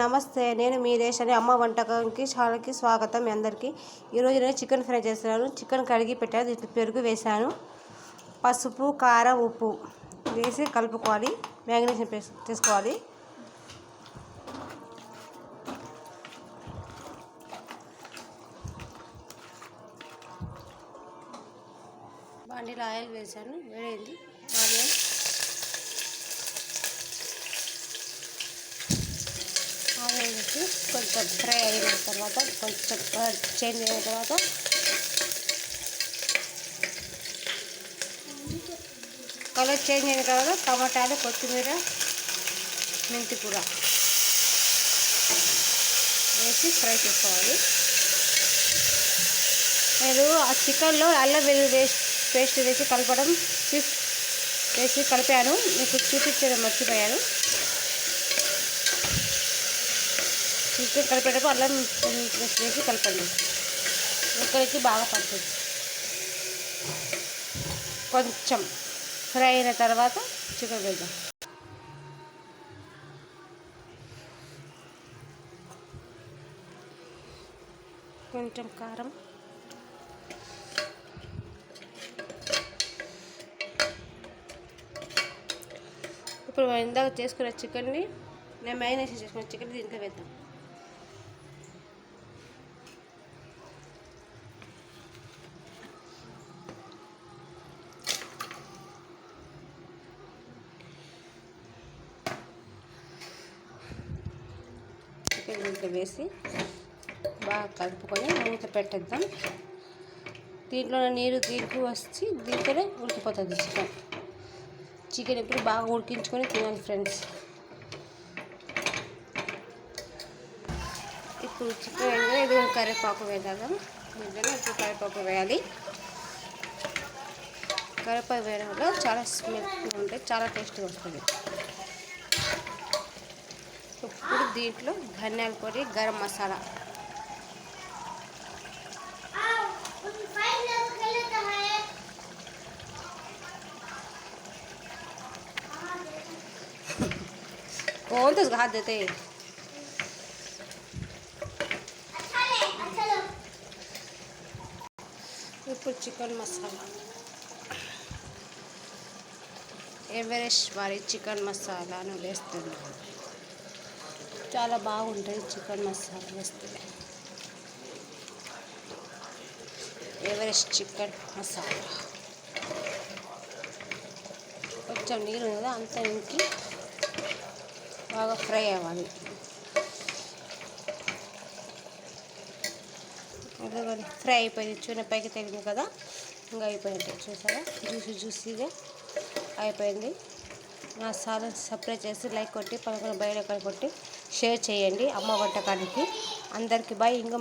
నమస్తే. నేను మీ దేశాన్ని అమ్మ వంటకంకి చాలాకి స్వాగతం మీ అందరికీ. ఈరోజు నేను చికెన్ ఫ్రై చేస్తున్నాను. చికెన్ కడిగి పెట్టాను. దీంట్లో పెరుగు వేసాను పసుపు కారం ఉప్పు వేసి కలుపుకోవాలి. మ్యాగ్నేషన్ తీసుకోవాలి బాండీలో ఆయిల్ వేసాను వేడైంది ఆనియన్ ఆయిల్ వేసి కొంచెం ఫ్రై అయిన తర్వాత కొంచెం చేంజ్ అయిన తర్వాత కలర్ చేంజ్ అయిన తర్వాత టమాటాలు కొత్తిమీర మెంతి కూర వేసి ఫ్రై చేసుకోవాలి. నేను ఆ చికెన్లో అల్లం వెల్లుల్లి వేసి పేస్ట్ వేసి కలపడం వేసి కలిపాను. మీకు చూపించడం మర్చిపోయాను. చికెన్ కలిపేటప్పుడు అల్లం పేస్ట్ వేసి కలపండి ముక్కలకి బాగా పడుతుంది. కొంచెం ఫ్రై అయిన తర్వాత చికెన్ వేద్దాం. కొంచెం కారం. ఇప్పుడు మనం ఇందాక చేసుకున్న చికెన్ని నేను మ్యారినేషన్ చేసుకున్న చికెన్ దీంట్లో వేద్దాం. దీంట్లో వేసి బాగా కలుపుకొని మూత పెట్టేద్దాం. దీంట్లో నీరు దీంట్లో వచ్చి దీంట్లోనే ఉడికిపోతుంది చికెన్. చికెన్ ఎప్పుడు బాగా ఉడికించుకొని తినాలి ఫ్రెండ్స్. ఇప్పుడు చికెన్ వేయగానే ఇది కరివేపాకు వేద్దాం. నిజంగా ఇప్పుడు కరివేపాకు వేయాలి. కరివేపాకు వేయడం వల్ల చాలా స్మెల్ ఉంటుంది చాలా టేస్ట్గా వస్తుంది. ఇప్పుడు దీంట్లో ధనియాల పొడి గరం మసాలా कौन तो हाथ देते ఇప్పుడు చికెన్ మసాలా ఎవరెస్ట్ వారి చికెన్ మసాలాను వేస్తున్నాను చాలా బాగుంటుంది చికెన్ మసాలా వేస్తే. Everest chicken masala. కొంచెం నీరు కదా అంత ఇంకి బాగా ఫ్రై అవ్వాలి. అదే ఫ్రై అయిపోయింది. చూన పైకి తెలియదు కదా ఇంకా అయిపోయింది. చూసారా? జ్యూసీ జ్యూసీగా అయిపోయింది. నా సాధన సపరేట్ చేసి లైక్ కొట్టి పదకొండు బయట కొట్టి షేర్ చేయండి అమ్మ వంటకానికి. అందరికీ బాయ్. ఇంకా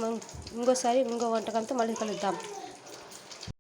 ఇంకోసారి ఇంకో వంటకంతో మళ్ళీ కలుద్దాం.